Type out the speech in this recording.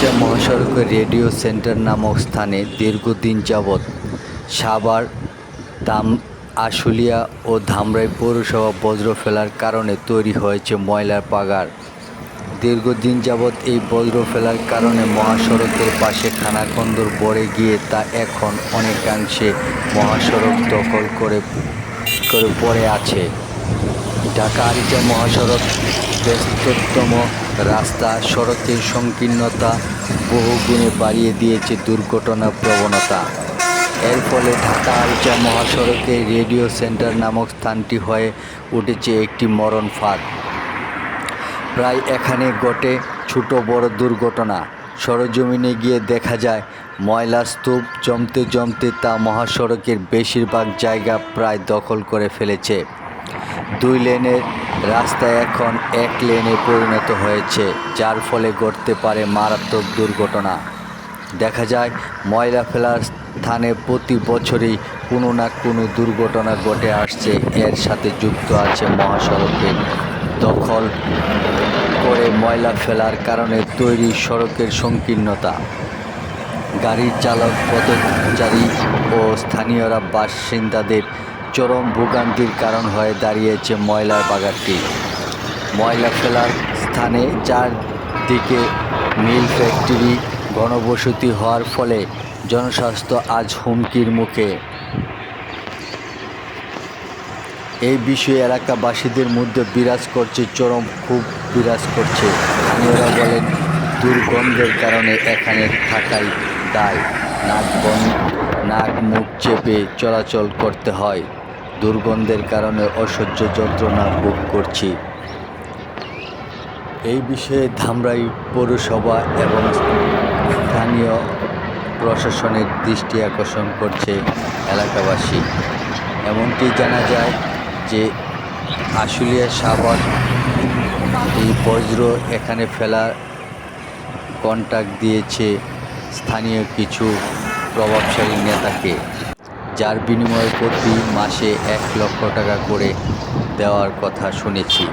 আরিচা মহাসড়কের radio centre নামক স্থানে দীর্ঘদিন যাবৎ সাভার, দাম, আশুলিয়া ও ধামরাই পৌরসভা বজ্র ফেলার কারণে তৈরি হয়েছে ময়লার পাগার। দীর্ঘদিন যাবৎ এই বজ্র ফেলার কারণে মহাসড়কের পাশে খানাখন্দর পড়ে গিয়ে তা এখন অনেকাংশে মহাসড়ক দখল করে করে পড়ে আছে। ঢাকা আরিচা মহাসড়ক ব্যস্ততম রাস্তা সড়কের সংকীর্ণতা বহুগুণে বাড়িয়ে দিয়েছে দুর্ঘটনা প্রবণতা। এর ফলে ঢাকা আরিচা মহাসড়কে রেডিও সেন্টার নামক স্থানটি হয়ে উঠেছে একটি মরণ ফাঁদ। প্রায় এখানে ঘটে ছোট বড় দুর্ঘটনা। সরজমিনে গিয়ে দেখা যায় ময়লা স্তূপ জমতে জমতে তা মহাসড়কের বেশিরভাগ জায়গা প্রায় দখল করে ফেলেছে। দুই লেনের রাস্তা এখন এক লেনে পরিণত হয়েছে, যার ফলে ঘটতে পারে মারাত্মক দুর্ঘটনা। দেখা যায়, ময়লা ফেলার স্থানে প্রতি বছরই কোনো না কোনো দুর্ঘটনা ঘটে আসছে। এর সাথে যুক্ত আছে মহাসড়কের দখল করে ময়লা ফেলার কারণে তৈরি সড়কের সংকীর্ণতা। গাড়ির চালক, পথচারী ও স্থানীয়রা বাসিন্দাদের চরম ভোগান্তির কারণ হয়ে দাঁড়িয়েছে ময়লার বাগানটি। ময়লা ফেলার স্থানে চারদিকে মিল ফ্যাক্টরি, ঘনবসতি হওয়ার ফলে জনস্বাস্থ্য আজ হুমকির মুখে। এই বিষয়ে এলাকাবাসীদের মধ্যে বিরাজ করছে চরম, খুব বিরাজ করছে। স্থানীয়রা বলেন, দুর্গন্ধের কারণে এখানে থাকাই দায়। নাক বন নাক মুখ চেপে চলাচল করতে হয়। দুর্গন্ধের কারণে অসহ্য যন্ত্রণা ভোগ করছি। এই বিষয়ে ধামরাই পৌরসভা এবং স্থানীয় প্রশাসনের দৃষ্টি আকর্ষণ করছে এলাকাবাসী। এমনটি জানা যায় যে আশুলিয়া সাভার এই বজ্র এখানে ফেলার কন্ট্যাক্ট দিয়েছে স্থানীয় কিছু প্রভাবশালী নেতাকে। যার বিনিময়ে প্রতি মাসে এক লক্ষ টাকা করে দেওয়ার কথা শুনেছি।